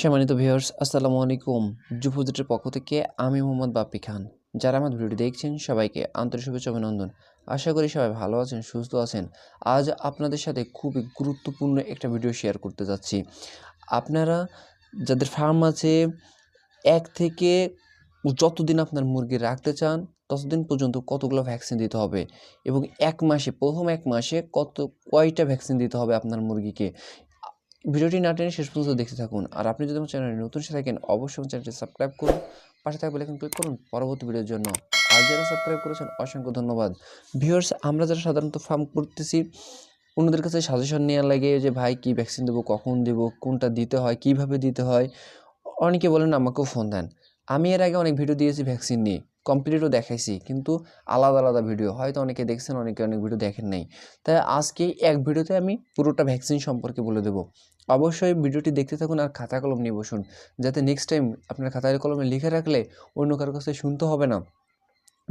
সম্মানিত ভিউয়ার্স আসসালামু আলাইকুম। জুফুজেটের পক্ষ থেকে আমি মোহাম্মদ বাপ্পি খান। যারা আমার ভিডিওটি দেখছেন, সবাইকে আন্তরিক শুভেচ্ছা, অভিনন্দন। আশা করি সবাই ভালো আছেন, সুস্থ আছেন। আজ আপনাদের সাথে খুবই গুরুত্বপূর্ণ একটা ভিডিও শেয়ার করতে যাচ্ছি। আপনারা, যাদের ফার্ম আছে, এক থেকে যতদিন আপনার মুরগি রাখতে চান, ততদিন পর্যন্ত কতগুলো ভ্যাকসিন দিতে হবে এবং এক মাসে, প্রথম এক মাসে কত, কয়টা ভ্যাকসিন দিতে হবে আপনার মুরগিকে? ভিডিওটি না টেনে শেষ পর্যন্ত দেখতে থাকুন। আর আপনি যদি আমার চ্যানেলে নতুন সে থাকেন, অবশ্যই চ্যানেলটি সাবস্ক্রাইব করুন। পাশে থাকবে লেখেন ক্লিক করুন পরবর্তী ভিডিওর জন্য। আর যারা সাবস্ক্রাইব করেছেন, অসংখ্য ধন্যবাদ। ভিউয়ার্স, আমরা যারা সাধারণত ফার্ম করতেছি, অন্যদের কাছে সাজেশন নেওয়ার লাগে যে, ভাই, কী ভ্যাকসিন দেবো? কখন দেবো? কোনটা দিতে হয়? কীভাবে দিতে হয়? অনেকে বলেন, আমাকেও ফোন দেন। আমি এর আগে অনেক ভিডিও দিয়েছি ভ্যাকসিন নিয়ে। কমপ্লিটও দেখাইছি, কিন্তু আলাদা আলাদা ভিডিও হয়তো অনেকে দেখছেন, অনেকে অনেক ভিডিও দেখেন নাই। তাই আজকে এক ভিডিওতে আমি পুরোটা ভ্যাকসিন সম্পর্কে বলে দেবো। অবশ্যই ভিডিওটি দেখতে থাকুন আর খাতা কলম নিয়ে বসুন, যাতে নেক্সট টাইম আপনার খাতায় কলমে লিখে রাখলে অন্য কারোর কাছে শুনতে হবে না।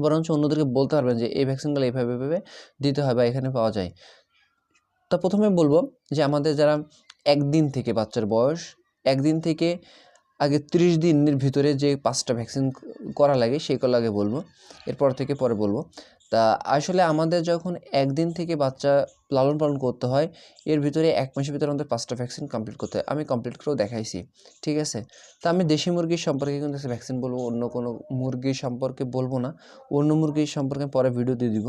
বরঞ্চ অন্যদেরকে বলতে পারবেন যে, এই ভ্যাকসিনগুলো এইভাবে এভাবে দিতে হয় বা এখানে পাওয়া যায়। তা প্রথমে বলব যে, আমাদের যারা একদিন থেকে বাচ্চার বয়স, একদিন থেকে আগে ত্রিশ দিনের ভিতরে যে পাঁচটা ভ্যাকসিন করা লাগে সেগুলো আগে বলব। এরপর থেকে পরে বলব। তা আসলে আমাদের যখন একদিন থেকে বাচ্চা লালন পালন করতে হয়, এর ভিতরে এক মাসের ভিতরে আমাদের পাঁচটা ভ্যাকসিন কমপ্লিট করতে হয়। আমি কমপ্লিট করেও দেখাইছি, ঠিক আছে? তা আমি দেশি মুরগির সম্পর্কে কিন্তু ভ্যাকসিন বলব, অন্য কোনো মুরগির সম্পর্কে বলব না। অন্য মুরগির সম্পর্কে পরে ভিডিও দিয়ে দিব।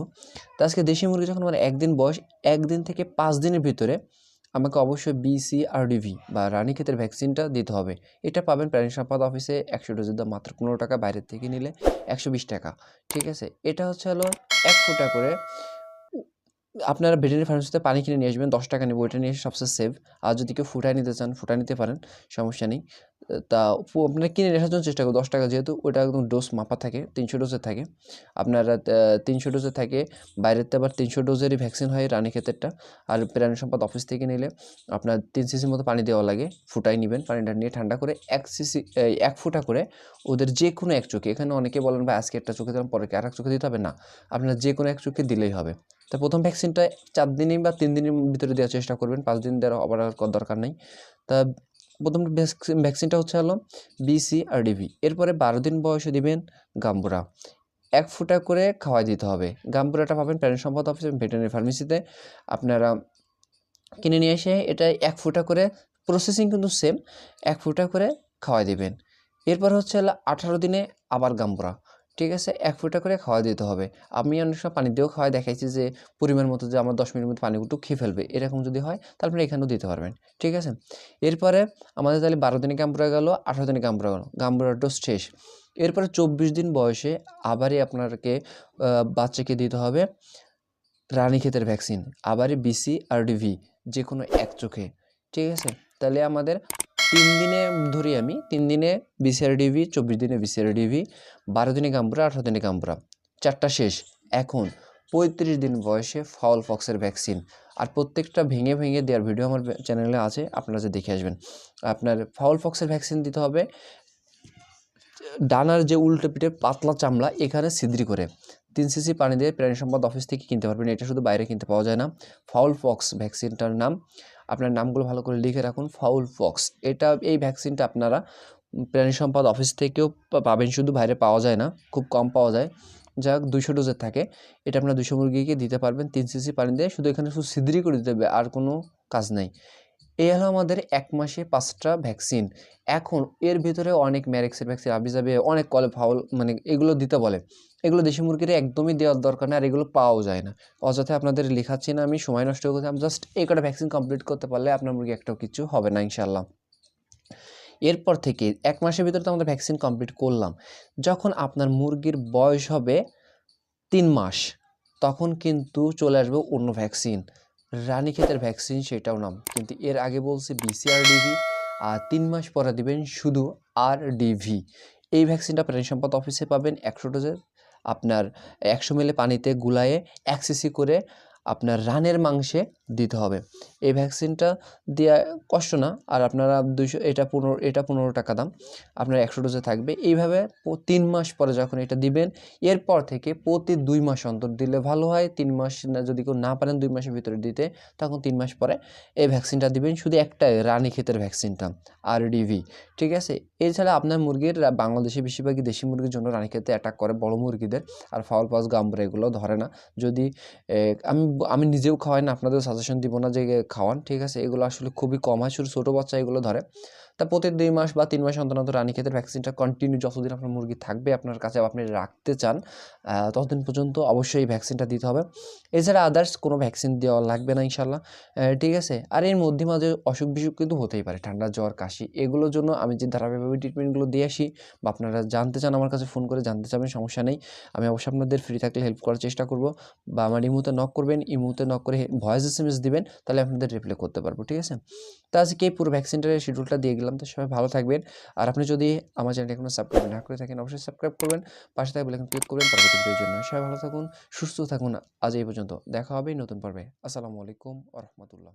তা আজকে দেশি মুরগি যখন আমার একদিন বয়স, একদিন থেকে পাঁচ দিনের ভিতরে আমাকে অবশ্যই বিসিআরডিভি বা রানীক্ষেতের ভ্যাকসিনটা দিতে হবে। এটা পাবেন প্রাণী সম্পদ অফিসে একশো ডোজের দাম মাত্র পনেরো টাকা বাইরের থেকে নিলে একশো বিশ টাকা। ঠিক আছে? এটা হচ্ছে হলো এক ফুটা করে আপনারা ভেটেনারি ফার্মেসিতে পানি কিনে নিয়ে আসবেন, দশ টাকা নেব ওইটা নিয়ে সবচেয়ে সেভ আর যদি কেউ ফুটায় নিতে চান, ফুটায় নিতে পারেন, সমস্যা নেই। তা আপনারা কিনে আসার জন্য চেষ্টা করুন, দশ টাকা যেহেতু ওটা একদম ডোজ মাপা থাকে, তিনশো ডোজে থাকে। আপনারা তিনশো ডোজের থাকে বাইরেতে আবার তিনশো ডোজেরই ভ্যাকসিন হয় রানীক্ষেতেরটা আর প্রাণী সম্পদ অফিস থেকে নিলে আপনার তিন সিসির মতো পানি দেওয়া লাগে, ফুটাই নেবেন পানিটা নিয়ে ঠান্ডা করে এক সিসি এক ফুটা করে ওদের যে কোনো এক চোখে, এখানে অনেকে বলেন, ভাই, আজকে একটা চোখে দিলাম, পরে আর এক চোখে দিতে হবে? না, আপনার যে কোনো এক চোখে দিলেই হবে। তা প্রথম ভ্যাকসিনটা চার দিনই বা তিন দিনের ভিতরে দেওয়ার চেষ্টা করবেন, পাঁচ দিন দেওয়ার আবার দরকার নেই। তা প্রথম ভ্যাকসিন- ভ্যাকসিনটা হচ্ছে হলো বিসিআরডিভি এরপরে বারো দিন বয়সে দিবেন গাম্বুরা। এক ফুটা করে খাওয়াই দিতে হবে। গাম্বুরাটা পাবেন প্রাণী সম্পদ অফিস এবং ফার্মেসিতে আপনারা কিনে নিয়ে এসে এটা এক ফুটা করে প্রসেসিং কিন্তু সেম এক ফুটা করে খাওয়াই দিবেন। এরপর হচ্ছে হলো আঠারো দিনে আবার গাম্বুরা। ঠিক আছে? এক ফুটা করে খাওয়া দিতে হবে। আমি অনেক সময় পানি দিয়েও খাওয়াই, দেখাইছি যে পরিমাণ মতো যে আমার দশ মিনিটের মধ্যে পানি একটু খেয়ে ফেলবে। এরকম যদি হয়, তাহলে আপনি এখানেও দিতে পারবেন। ঠিক আছে? এরপরে আমাদের তাহলে বারো দিনে গাম্বুরা গেল, আঠারো দিনে গাম্বুরা গেল। গাম্বুরার ডোজ শেষ। এরপরে চব্বিশ দিন বয়সে আবারই আপনাকে বাচ্চাকে দিতে হবে রানীক্ষেতের ভ্যাকসিন আবারই বিসি আর ডিভি যে কোনো এক চোখে। ঠিক আছে? তাহলে আমাদের তিন দিনে ধরি আমি, তিন দিনে বিসিআর ডিভি, চব্বিশ দিনে বিসিআর ডিভি, বারো দিনে গাম্বুরা আঠারো দিনে গাম্বুরা চারটা শেষ। এখন পঁয়ত্রিশ দিন বয়সে ফাউল ফক্সের ভ্যাকসিন। আর প্রত্যেকটা ভেঙে ভেঙে দেওয়ার ভিডিও আমার চ্যানেলে আছে, আপনারা যে দেখে আসবেন। আপনার ফাউল ফক্সের ভ্যাকসিন দিতে হবে, ডানার যে উল্টো পিঠে পাতলা চামড়া, এখানে ছিদ্রি করে। তিন সিসি পানি দিয়ে প্রাণী সম্পদ অফিস থেকে কিনতে পারবেন, এটা শুধু বাইরে কিনতে পাওয়া যায় না। ফাউল ফক্স ভ্যাকসিনটার নাম আপনার নামগুলো ভালো করে লিখে রাখুন, ফাউল ফক্স। এটা, এই ভ্যাকসিনটা আপনারা প্রাণী সম্পদ অফিস থেকেও পাবেন, শুধু বাইরে পাওয়া যায় না, খুব কম পাওয়া যায়। যা হোক দুশো ডোজের থাকে। এটা আপনার দুশো মুরগিকে দিতে পারবেন, তিন সিসি পানি দিয়ে। শুধু এখানে শুধু সিদ্রি করে দিতে হবে, আর কোনো কাজ নাই। এই হলো আমাদের এক মাসে পাঁচটা ভ্যাকসিন। এখন এর ভিতরে অনেক ম্যারেক্সের ভ্যাকসিন আবি যাবে অনেক কলে ফাউল মানে এগুলো দিতে বলে। এগুলো দেশি মুরগির একদমই দেওয়ার দরকার নেই আর এগুলো পাওয়াও যায় না। অযথা আপনাদের লেখাচ্ছি না, আমি সময় নষ্ট করতে আমি জাস্ট এই কটা ভ্যাকসিন কমপ্লিট করতে পারলে আপনার মুরগি একটাও কিছু হবে না ইনশাল্লাহ এরপর থেকে এক মাসের ভিতরে তো আমাদের ভ্যাকসিন কমপ্লিট করলাম। যখন আপনার মুরগির বয়স হবে তিন মাস, তখন কিন্তু চলে আসবে অন্য ভ্যাকসিন। রানীক্ষেতের ভ্যাকসিন সেটাও নাম। কিন্তু এর আগে বলছে বিসিআরডিভি আর তিন মাস পরে দিবেন শুধু আর ডিভি এই ভ্যাকসিনটা প্রাণী সম্পদ অফিসে পাবেন একশো ডোজের আপনার একশো মিলে পানিতে গুলায়ে এক করে আপনার রানের মাংসে দিতে হবে। এই ভ্যাকসিনটা দেওয়া কষ্ট না, আর আপনারা দুইশো, এটা পনেরো এটা পনেরো টাকা দাম। আপনার একশো ডোজে থাকবে। এইভাবে তিন মাস পরে যখন এটা দিবেন, এরপর থেকে প্রতি দুই মাস অন্তর দিলে ভালো হয়। তিন মাস না, যদি কেউ না পারেন দুই মাসের ভিতরে দিতে, তখন তিন মাস পরে এই ভ্যাকসিনটা দিবেন। শুধু একটাই, রানী ক্ষেতের ভ্যাকসিনটা আর ডিভি ঠিক আছে? এছাড়া আপনার মুরগির বাংলাদেশে বেশিরভাগই দেশি মুরগির জন্য রানী ক্ষেতে অ্যাটাক করে বড় মুরগিদের। আর ফাউল পাস গাম্বরা এগুলো ধরে না। যদি আমি আমি নিজেও খাওয়াই না আপনাদের সাজেশন দিব না যে, খাওয়ান, ঠিক আছে? এগুলো আসলে খুবই কম হয়। শুধু ছোটো বাচ্চা এগুলো ধরে। তা প্রতি দুই মাস বা তিন মাস অন্তর অন্তর রানী ক্ষেতের ভ্যাকসিনটা কন্টিনিউ যতদিন আপনার মুরগি থাকবে, আপনার কাছে আপনি রাখতে চান ততদিন পর্যন্ত অবশ্যই ভ্যাকসিনটা দিতে হবে। এছাড়া আদার্স কোনো ভ্যাকসিন দেওয়া লাগবে না ইনশাল্লাহ ঠিক আছে? আর এর মধ্যে মাঝে অসুখ বিসুখ কিন্তু হতেই পারে, ঠান্ডা, জ্বর, কাশি, এগুলোর জন্য আমি যে ধারাবাহিকভাবে ট্রিটমেন্টগুলো দিয়ে আসি, বা আপনারা জানতে চান, আমার কাছে ফোন করে জানতে চাবেন, সমস্যা নেই। আমি অবশ্যই আপনাদের ফ্রি থাকলে হেল্প করার চেষ্টা করব, বা আমার ইমুতে নক করবেন ইমুতে নক করে ভয়েস এস এম এস দিবেন, তাহলে আপনাদের রিপ্লাই করতে পারব, ঠিক আছে? তা আজকে এই পুরো ভ্যাকসিনটার শিডিউলটা দিয়ে গেলাম। তো সবাই ভালো থাকবেন। আর আপনি যদি আমার চ্যানেলটি এখনও সাবস্ক্রাইব না করে থাকেন, অবশ্যই সাবস্ক্রাইব করবেন। পাশে থাকবে এখন ক্লিক করবেন, পরবর্তী ভিডিওর জন্য। সবাই ভালো থাকুন, সুস্থ থাকুন। আজ এই পর্যন্ত। দেখা হবে নতুন পর্বে। আসসালামু আলাইকুম আ রহমতুল্লাহ।